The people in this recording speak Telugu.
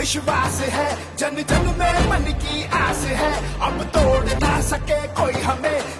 विश्वास है, जन जन में मन की आस है। अब तोड़ ना सके कोई हमें।